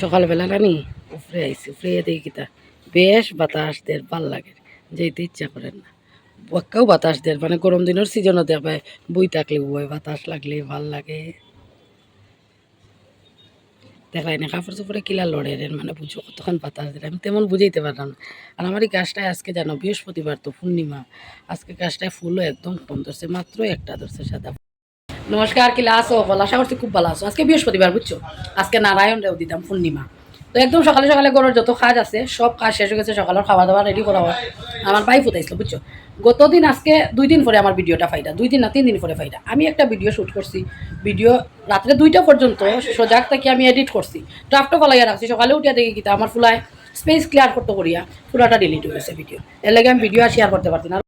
সকালবেলা রানি উপরে আইসি উপরে দেখি কিতা বেশ বাতাস দের ভালো লাগে যেতে ইচ্ছা করেন না। বক্কাও বাতাস দের মানে গরম দিনের সিজনও দেখবে বই থাকলে বই বাতাস লাগলে ভালো লাগে। দেখাই না কাপড় চোপড়ে কিলা লড়ে রেন মানে বুঝো কতক্ষণ বাতাস দিলে আমি তেমন বুঝাইতে পারলাম না। আর আমার এই গাছটায় আজকে জানো, বৃহস্পতিবার তো পূর্ণিমা, আজকে গাছটায় ফুলও একদম কম ধরছে মাত্র একটা ধরছে সাদা নমস্কার কিলা আসো বল, আশা করছি খুব ভালো আছো। আজকে বৃহস্পতিবার, বুঝছ? আজকে নারায়ণ রেও দিতাম পূর্ণিমা। তো একদম সকালে সকালে গরুর যত কাজ আছে, সব কাজ শেষ হয়ে গেছে, সকালের খাওয়া দাওয়া রেডি করা হয়। আমার ভাই ফুটাইছিল, বুঝছ? গতদিন, আজকে দুই দিন পরে আমার ভিডিওটা ফাইটা, দুই দিন না, তিন দিন পরে ফাইটা। আমি একটা ভিডিও শ্যুট করছি ভিডিও রাত্রে দুইটা পর্যন্ত সজাগ থেকে আমি এডিট করছি। ড্রাফটও ফলাইয়া রাখছি, সকালে উঠিয়া দেখি কিতা আমার ফুলায় স্পেস ক্লিয়ার করতে করিয়া পুরাটা ডিলিট হয়ে গেছে ভিডিও এর লাগে আমি ভিডিও আর শেয়ার করতে পারছি না।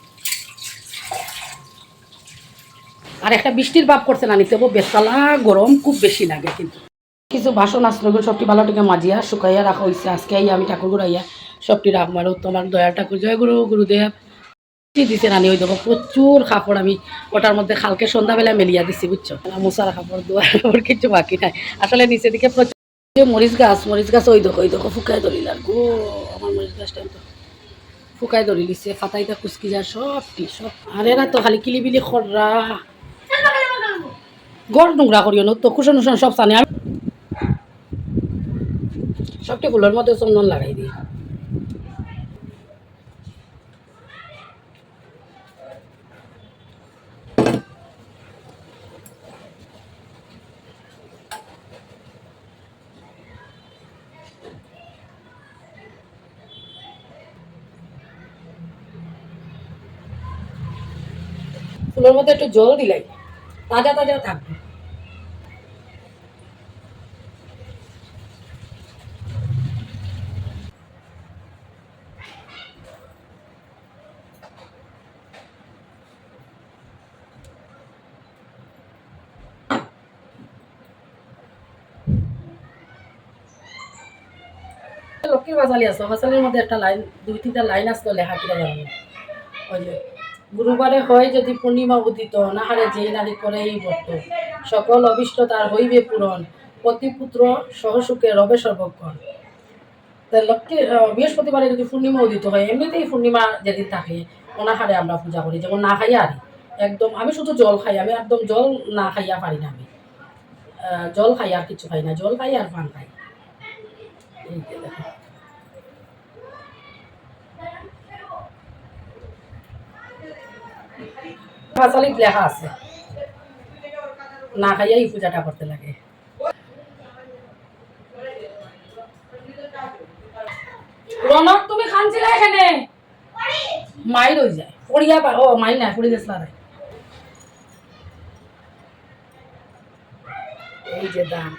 আর একটা বৃষ্টির ভাব করছে না নিতে বেতালা গরম, খুব বেশি লাগে কিন্তু। কিছু বাসন আসলো সবটি ভালো মাজিয়া, শুকাইয়া রাখা হয়েছে আজকে আমি ঠাকুর গুড়াইয়া সবটি রাখব। আর তোমার দয়া ঠাকুর, জয় গুরু, গুরুদেব। দিছে রানি ওই দেখো, প্রচুর কাপড় আমি ওটার মধ্যে খালকে সন্ধ্যাবেলা মেলিয়া দিছি, বুঝছ? মশার কাপড়, দোয়ার কাপড় কিছু বাকি নাই। আসলে নিচে দিকে প্রচুর মরিচ গাছ মরিচ গাছ ওই দেখো ওই দেখো ফুকাই ধরিল আর গো, আমার মরিচ গাছটা তো ফুকাই ধরি লিছে ফাতাইটা কুচকি যা সবটি, সব। আর এরা তো, খালি কিলিবিলি খররা। গড় নোংরা করিও না, তো কুশন উষণ সব জানে আমি সবটি ফুলের মধ্যে চন্দন লাগাই দিই। ফুলের মধ্যে একটু জল দিলাই। তাজা তাজা থাকবে লক্ষ্মীর বাজালি আছে বাজালির মধ্যে একটা লাইন দুই তিনটা লাইন আসতো লেখা কিনা জানো ওই যে গুরুবারে হয় যদি পূর্ণিমা উদিত, নাহারে যেই নারী করে এই ব্রত। সকল অভিষ্ট তার হইবে পূরণ। পতিপুত্র সহসুখে রবে সর্বক্ষণ। লক্ষ্মী বৃহস্পতিবারে যদি পূর্ণিমা উদিত হয়, এমনিতেই পূর্ণিমা যেদিন থাকে, অনাহারে আমরা পূজা করি। যেমন না খাইয়া আরি। একদম, আমি শুধু জল খাই, আমি একদম জল না খাইয়া পারি না আমি। জল খাই আর কিছু খাই না। জল খাই আর পান খাই। এই দেখো। পাঁচালিত লেখা আছে। না খাইয়া এই পূজাটা করতে লাগে। রনক, তুমি খানছিলে এখানে? মাই রই যায়। পড়িয়া পা ও, মাই না পড়ি গেছিল এই যে দাম।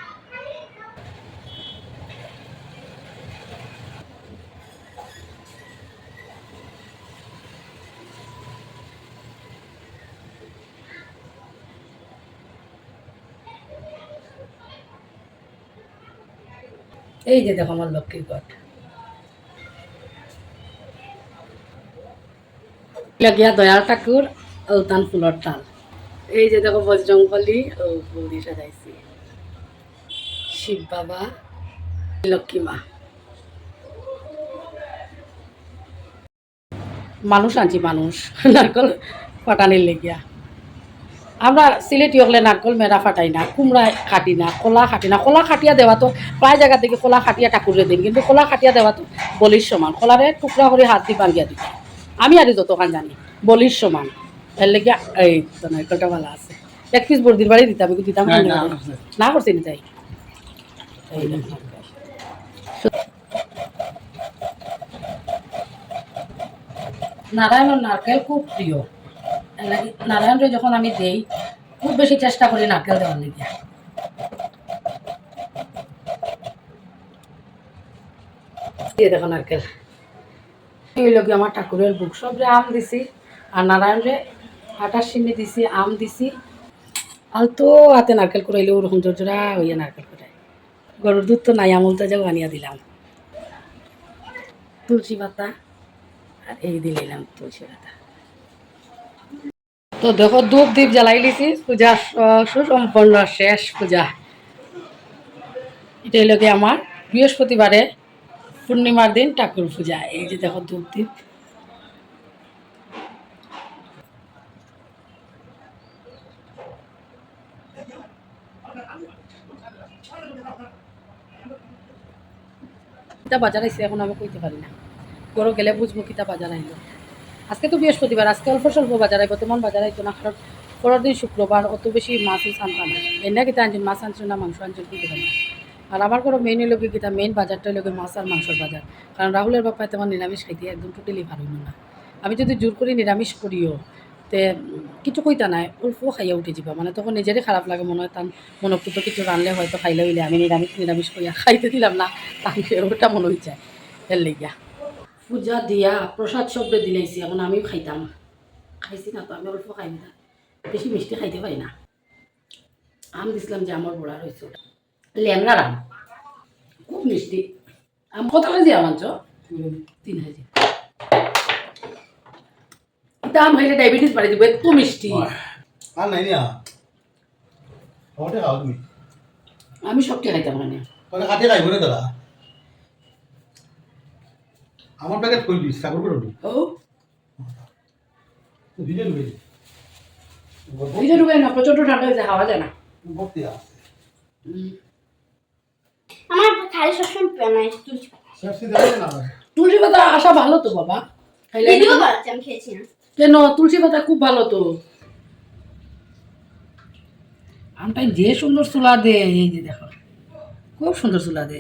এই যে দেখো আমার লক্ষ্মীর ঘট লাগিয়া দয়াল ঠাকুর উলতান ফুলর তাল। এই যে দেখো বজরংবলী ও দিয়ে সাজাইছি। শিব বাবা, লক্ষ্মী মা। মানুষ আনছি মানুষ, নারকল ফাটানির লেগিয়া। আমরা সিলেটি হলে নারকল মেরা ফাটাই না কুমড়া কাটি না কলা কাটি না। কলা খাটিয়া দেওয়া তো প্রায় জায়গা থেকে কলা খাটিয়া ঠাকুরে দিন কিন্তু কলা খাটিয়া দেওয়া তো বলির সমান। কলারে টুকরা করে হাত দিয়ে বাঙ্গিয়া দিতে আমি আর যতখান জানি বলির সমান। এর লেগে এই তো নারকলটা ভালো আছে। এক পিস বর্দির বাড়ি দিতাম কিন্তু দিতাম না, করছি নি তাই? দেখো। নারকেল খুব প্রিয়। নারায়ণরে যখন আমি দেই খুব বেশি চেষ্টা করি নারকেল দেওয়ার লিগে। দিয়ে দেখো নারকেল। এই লোক আমার ঠাকুরের বুক। সব আম দিছি আর নারায়ণরে আটার সিন্নি দিছি আম দিছি। আলতো হাতে নারকেল করাইলে ওরকম জোরজোড়া হইয়া নারকেল করে গরুর দুধ তো নাই আমুল তো যাও আনিয়া দিলাম। তুলসী পাতা আর এই দিলাম তুলসী পাতা। তো দেখো, ধূপ দ্বীপ জ্বালাই লিছি পূজা সুসম্পন্ন শেষ পূজা। এটা হলো আমার বৃহস্পতিবারে পূর্ণিমার দিন ঠাকুর পূজা। এই যে দেখো ধূপ কিতা বাজার আইসে এখন আমি কইতে পারি না। গরু গেলে বুঝব কিতা বাজার আইলো। আজকে তো বৃহস্পতিবার, আজকে অল্প স্বল্প বাজার আইব তেমন বাজার আইতো না পরের দিন শুক্রবার অত বেশি মাছই আনতাম না এনে কিতা আনছেন, মাছ আনছেন না, মাংস আনছেন, কি না আর আমার কোনো মেইন হলো কি কিতা মেইন বাজারটা হলো মাছ আর মাংসর বাজার। কারণ রাহুলের বাপায় তেমন নিরামিষ খাইতে একদম টোটালি ভালো না। আমি যদি জোর করে নিরামিষ করিও, তে কিছু কইতা নাই, অল্প খাইয়া উঠে যাবা মানে তখন নিজেরই খারাপ লাগে, মনে হয় তার মনকটো তো কিছু রানলে হয়তো খাইলে হইলে আমি নিরামিষ নিরামিষ করিয়া খাইতে দিলাম না, তাহলে ওটা মনে হয়ে যায় এর লেগিয়া। পূজা দিয়া প্রসাদ শব্দ দিলাইছি এখন আমিও খাইতাম। খাইছি না তো আমি অল্প খাই না। বেশি মিষ্টি খাইতে পারি না। আম দিছিলাম যে আমার বড়া রয়েছে ওটা ল্যাংড়ার আম। খুব মিষ্টি। আম কত কেজি আম আনছ? তিন কেজি। এটা আম খাইলে ডায়াবেটিস বাড়ি দিব এত মিষ্টি। আর নাই তুমি। আমি সবটি খাইতাম মানে। তই কাটি খাইব নে দাদা? আমার প্যাকেট করবি চাকর করে ও। ভিজে ঢুকে এই যে ঢুকে না প্রচণ্ড ঠান্ডা হয়েছে হাওয়া যায় না। ভর্তি আছে। আমার খালি সবসময় বানাই তুলছি সবসি না তুলসী পাতা আসা ভালো তো বাবা। বানাচ্ছে আমি খেয়েছি না। কেন? তুলসী পাতা খুব ভালো তো। আমটাই যে সুন্দর চুলা দে এই যে দেখো। খুব সুন্দর চুলা দে।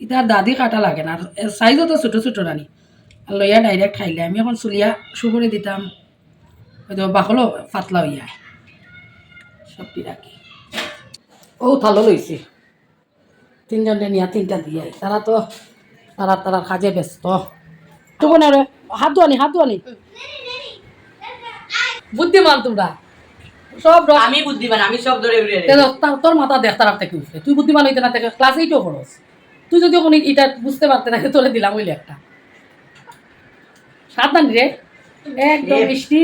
ইতার দাদি কাটা লাগে না আর সাইজও তো ছোটো ছোটো রানি আর লইয়া ডাইরেক্ট খাইলে আমি এখন চুলিয়া সুপুরে দিতাম। হয়তো বাকলো পাতলা হইয়া সবটি রাখি ও থালো লইছি তিনজনে নিয়া তিনটা দিয়ে তারা তো তারা তারা কাজে ব্যস্ত। তখন আর হাত ধোয়ানি হাত ধোয়ানি বুদ্ধিমান তোমরা। সব আমি বুদ্ধিমান আমি সব ধরে তোর মাথা দেখ তার থেকে তুই বুদ্ধিমান হইতে না থেকে ক্লাস এইটও পড়স তুই যদি ওখানে এটা বুঝতে পারতে না তোলে দিলাম ওইলে একটা। সাবধান রে। একদম মিষ্টি।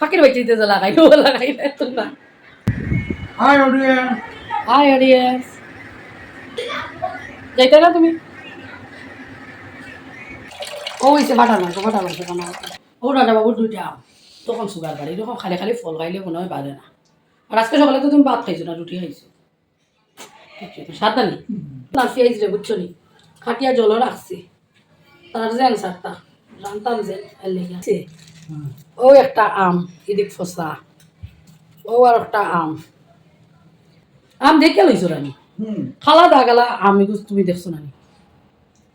ফাঁকির বাইচিতে যে লাগাই ও লাগাই না হাই অডিয়েন্স হাই অডিয়েন্স যাইতে না তুমি? ও হয়েছে বাটার মাংস বাটার মাংস বানাও ও রাজা বাবুর দুইটা তখন সুগার বাড়ি এরকম খালি খালি ফল খাইলে মনে হয় বাড়ে না। আর আজকে সকালে তো তুমি ভাত খাইছো না রুটি খাইছো। সাবধানি। না পেঁয়াজ রে বুঝছ নি? খাটিয়া জলও রাখছি। তার যে অ্যান্সারটা জানতাম যে লেগে ও একটা আম এদিক ফসা। ও আর একটা আম। আম দেখে লইছো রানি? হুম। খালা দাগালা আমি তুমি দেখছ না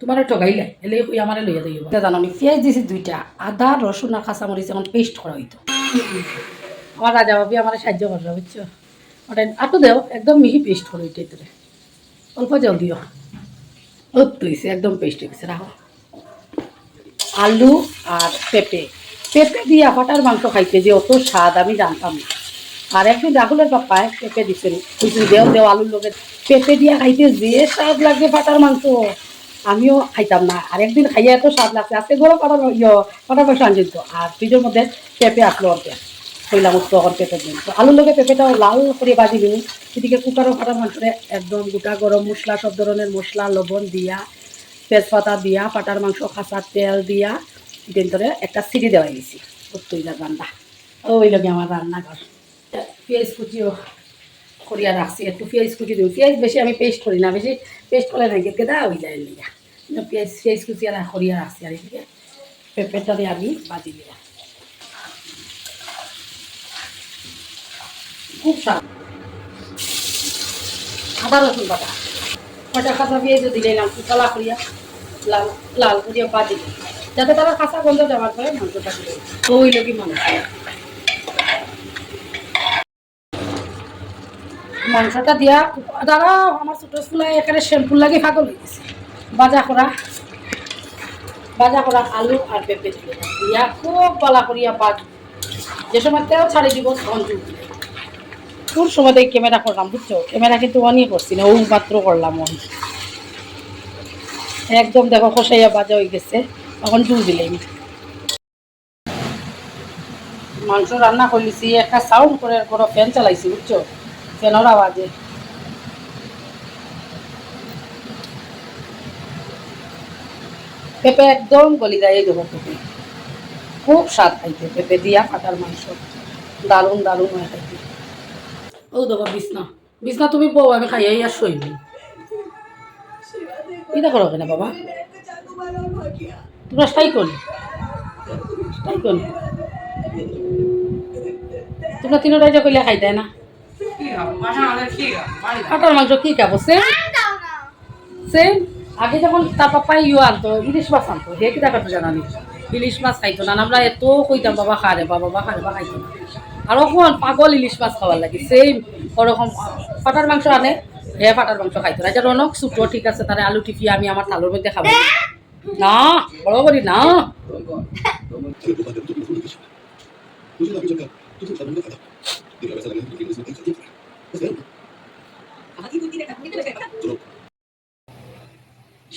তোমার ঠগাইলে এলে কই আমারে লইয়া দিও জানো নি পেঁয়াজ দিছি দুইটা আদা রসুন আর কাঁচা মরিচ এখন পেস্ট করা হইতো। আমার রাজা ভাবি আমার সাহায্য করবে বুঝছ? ওটা আটো দেও, একদম মিহি পেস্ট ওইটা তোরে অল্প জল দিও। ও তুইছে একদম পেস্ট হয়ে গেছে, রাখো। আলু আর পেঁপে। পেঁপে দিয়ে ফাটার মাংস খাইতে যে অত স্বাদ, আমি জানতাম না। আর একদিন রাহুলের পাপায় পেঁপে দিচ্ছেন বুঝলি দেও দেও, আলুর লোকে পেঁপে দিয়ে খাইতে যে স্বাদ লাগে ফাটার মাংস। আমিও খাইতাম না। আর একদিন খাইয়া এত স্বাদ লাগছে। আজকে গরম ফাটার ইয়ে ফাটার মাংস আনছিল তো। আর ফ্রিজের মধ্যে পেঁপে আসলো অর্ধেক। কইলাম উঠতো এখন পেঁপের দিন। তো আলুর লোকে পেঁপেটাও লাল করে বাজি দিবি এদিকে কুকারও ফাটার মাংসরে একদম গোটা গরম মশলা, সব ধরনের মশলা, লবণ দিয়া, তেজপাতা দিয়া, পাটার মাংস খাসা তেল দিয়া, দিন ধরে একটা সিটি দেওয়া গেছি। তৈলার রান্না। ওই লগে আমার রান্নাঘর। পেঁয়াজ কুচিও করিয়া রাখছি। একটু পেঁয়াজ কুচি দিই পেঁয়াজ বেশি আমি পেস্ট করি না। বেশি পেস্ট করলে না গেতে দেওয়া হয়ে যায় লিগা কিন্তু পেঁয়াজ পেঁয়াজ কুচি আর করিয়া রাখছি। আর এদিকে পেঁপেটা দিয়ে আমি বাজি দিলাম। খুব স্বাদ। আদা রসুন বাটা কটা কাঁচা পেঁয়াজও দিলে না কলা করিয়া লাল লাল করিয়া পা দিই যাতে তারা কাঁচা গন্ধ দেওয়ার পরে মাংসটা দিলে ওই লোকই মাংস। মাংসটা দিয়া দাঁড়া আমার ছোটো চুলাই এখানে শ্যাম্পু লাগে পাগল হয়ে গেছে। বাজা করা বাজা করা আলু আর পেঁপে দিলে দিয়া খুব বালা করিয়া বাজ যে সময় তেল ছাড়ি দিব, তখন জুল কোন সময় ক্যামেরা করলাম, বুঝছ? ক্যামেরা কিন্তু অনই করছি না ও মাত্র করলাম অন একদম দেখো খসাইয়া বাজা হয়ে গেছে তখন জুল দিলেই মাংস রান্না করলিছি, একটা সাউন্ড করে কোনো ফ্যান চালাইছি, বুঝছ? ফ্যানের আওয়াজে। পেঁপে একদম গলি এই দেবো পেঁপে। খুব স্বাদ খাইতে, পেঁপে দিয়া কাটার মাংস। দারুণ দারুণ হয় খাইতে। ও দেখো, বিছনা। বিছনা তুমি বউ, আমি খাইয়াই আর শৈনি এটা করো কেন বাবা? তোমরা স্টাই করি স্টাই করি তোমরা তিনোটাই যে কইলে খাইতে না। কাটার মাংস কি খাব সেম সেম আগে যখন তার পাপাই ইউ আনতো, ইলিশ মাছ আনতো হে কিতা কাটতো জানানি ইলিশ মাছ খাইতো না, আমরা এত কইতাম, বাবা খারে বা, বাবা খারে বা খাইতো না। আর এখন পাগল ইলিশ মাছ খাওয়ার লাগে। সেম ওরকম, পাটার মাংস আনে, হে পাটার মাংস খাইতো না এটা রনক ছুটো ঠিক আছে, তারে আলু টিপি আমি আমার থালোর মধ্যে খাব। না, বড় করি না।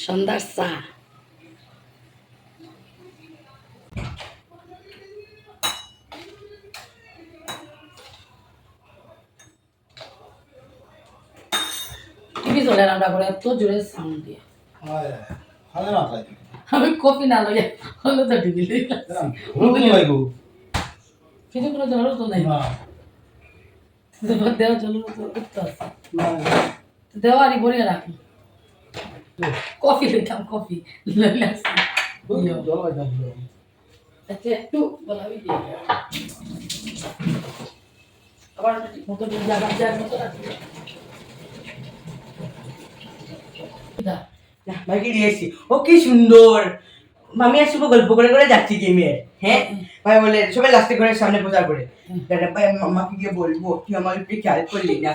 সন্ধ্যার চা। চলে না আমরা করে এত জোরে সাউন্ড দিয়ে। আমি কফি না লইয়া হলো তো টিভি কিছু কোনো জরুরত নাই। না। তোমার দেওয়া জরুরত উঠতে দেওয়া আর বলে রাখি। কফি লইতাম কফি লইলে। জল আচ্ছা একটু বলাবি আবার মতো জায়গা জায়গা মতো রাখি। দা না, ভাইকে দিয়েছি ও কি সুন্দর। আমি আর শুভ গল্প করে করে যাচ্ছি হ্যাঁ? ভাই বলে সবাই লাস্টে ঘরের সামনে করে দাদা ভাই মামাকে গিয়ে বলব তুই আমার একটু খেয়াল করলি না।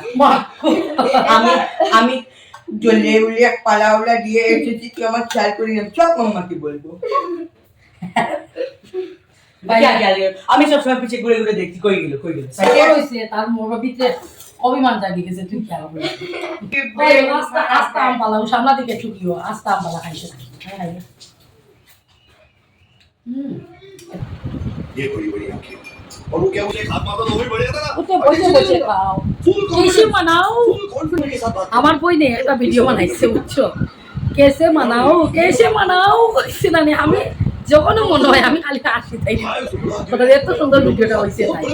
আমি আমি জলে উলে পালা উলা দিয়ে এসেছি তুই আমার খেয়াল করি না সব মাম্মাকে বলব। আমি সবসময় পিছিয়ে ঘুরে ঘুরে দেখছি কই গেল কই গেল? তার মোর ভিতরে। অভিমান জাগি গেছে তুই খেয়াল করি আস্তা আস্তা আম পালা সামনা দিকে চুকিও আস্তা আম পালা খাইছে হ্যাঁ হ্যাঁ হুম ये बड़ी बड़ी आंखें और वो क्या मुझे एक हाथ मारता तो वो भी बढ़िया था ना ও তো বসে বসে খাও फुल कैसे मनाओ फुल कॉन्फिडेंस के साथ बात আমার বই নেই একটা ভিডিও বানাইছে বুঝছো কেসে মানাও কেসে মানাও কইছে না নি, আমি যখনও মনে হয় আমি খালি হাসি তাই भाई सुन लो এত সুন্দর ভিডিওটা হয়েছে তাই